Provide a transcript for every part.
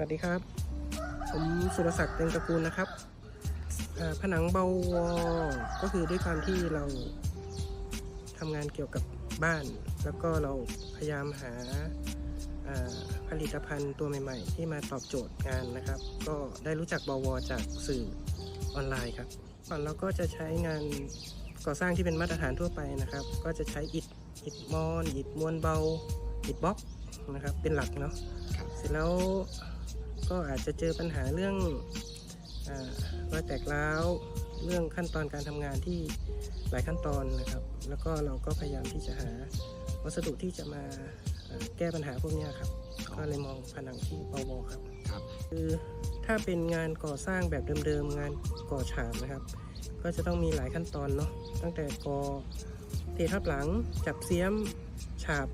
วัสดีครับ ผมสุรศักดิ์เต็งตระกูลนะครับอ่าผนังเบาวอก็คือด้วยความที่เราทำงานเกี่ยวกับบ้าน แล้วก็เราพยายามหาอ่าผลิตภัณฑ์ตัวใหม่ๆ ที่มาตอบโจทย์งานนะครับ ก็ได้รู้จักเบาวอจากสื่อออนไลน์ครับก่อนเราก็จะใช้งานก่อสร้างที่เป็นมาตรฐานทั่วไปนะครับ ก็จะใช้อิฐอิฐมอนอิฐมวลเบาอิฐบล็อกนะครับเป็นหลักเนาะเสร็จแล้ว ก็อาจจะเจอปัญหาเรื่องอารอยแตกร้าวเรื่องขั้นตอนการทำงานที่หลายขั้นตอนนะครับ แล้วก็เราก็พยายามที่จะหาวัสดุที่จะมาเอ่อแก้ปัญหาพวกเนี้ยครับก็เลยมองผนังที่ปวครับครับ คือถ้าเป็นงานก่อสร้างแบบเดิมๆงานก่อฉาบนะครับ ก็จะต้องมีหลายขั้นตอนเนาะตั้งแต่ก่อเททับหลังจับเสียมฉาบ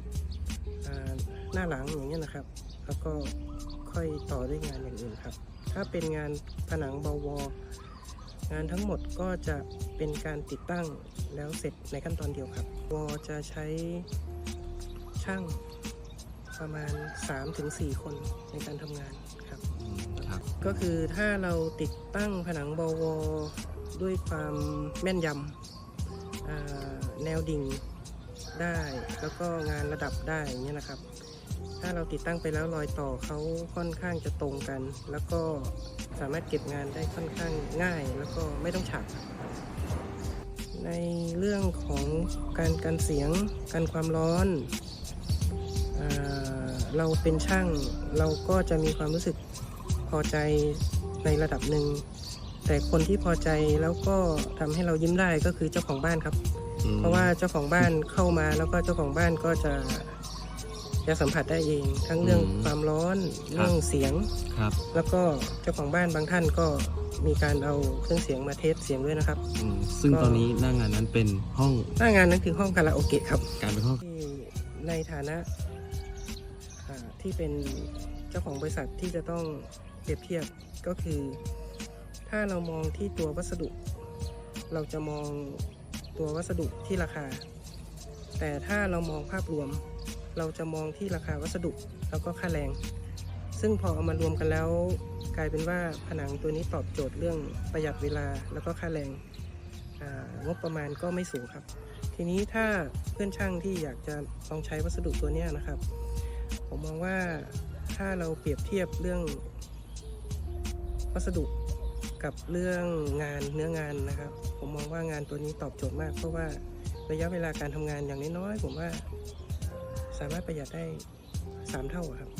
อ่าหน้าหลังอย่างเงี้ยนะครับ แล้วก็ค่อยต่อด้วยงานอย่างอื่นครับ ถ้าเป็นงานผนังเบาวองานทั้งหมดก็จะเป็นการติดตั้งแล้วเสร็จในขั้นตอนเดียวครับวอจะใช้ช่างประมาณ 3-4 คนในการทำงานครับอืมครับก็คือถ้าเราติดตั้งผนังบวด้วยความแม่นยำอ่าแนวดิ่งได้ แล้วก็งานระดับได้อย่างเงี้ยนะครับ ถ้าเราติดตั้งไปแล้วรอยต่อเขาค่อนข้างจะตรงกัน แล้วก็สามารถเก็บงานได้ค่อนข้างง่าย แล้วก็ไม่ต้องฉากครับในเรื่องของการกันเสียงกันความร้อนเราเป็นช่างเราก็จะมีความรู้สึกพอใจในระดับหนึ่ง แต่คนที่พอใจแล้วก็ทำให้เรายิ้มได้ก็คือเจ้าของบ้านครับ เพราะว่าเจ้าของบ้านเข้ามาแล้วก็เจ้าของบ้านก็จะ จะสัมผัสได้เองทั้งเรื่องความร้อนเรื่องเสียง ครับแล้วก็เจ้าของบ้านบางท่านก็มีการเอาเครื่องเสียงมาเทสเสียงด้วยนะครับ อืมซึ่งก็ ตอนนี้หน้างานนั้นเป็นห้องหน้างานนั้นคือห้องคาราโอเกะครับ การเป็นห้อง ที่ในฐานะอ่าที่เป็นเจ้าของบริษัทที่จะต้องเปรียบเทียบก็คือ ถ้าเรามองที่ตัววัสดุ เราจะมองตัววัสดุที่ราคา แต่ถ้าเรามองภาพรวม เราจะมองที่ราคาวัสดุแล้วก็ค่าแรง ซึ่งพอเอามารวมกันแล้ว กลายเป็นว่าผนังตัวนี้ตอบโจทย์เรื่องประหยัดเวลาแล้วก็ค่าแรงงบประมาณก็ไม่สูงครับ ทีนี้ถ้าเพื่อนช่างที่อยากจะลองใช้วัสดุตัวนี้นะครับ ผมมองว่าถ้าเราเปรียบเทียบเรื่องวัสดุกับเรื่องงานเนื้องานนะครับ ผมมองว่างานตัวนี้ตอบโจทย์มาก เพราะว่าระยะเวลาการทำงานอย่างน้อยๆผมว่า สามารถประหยัดได้ 3 เท่าครับ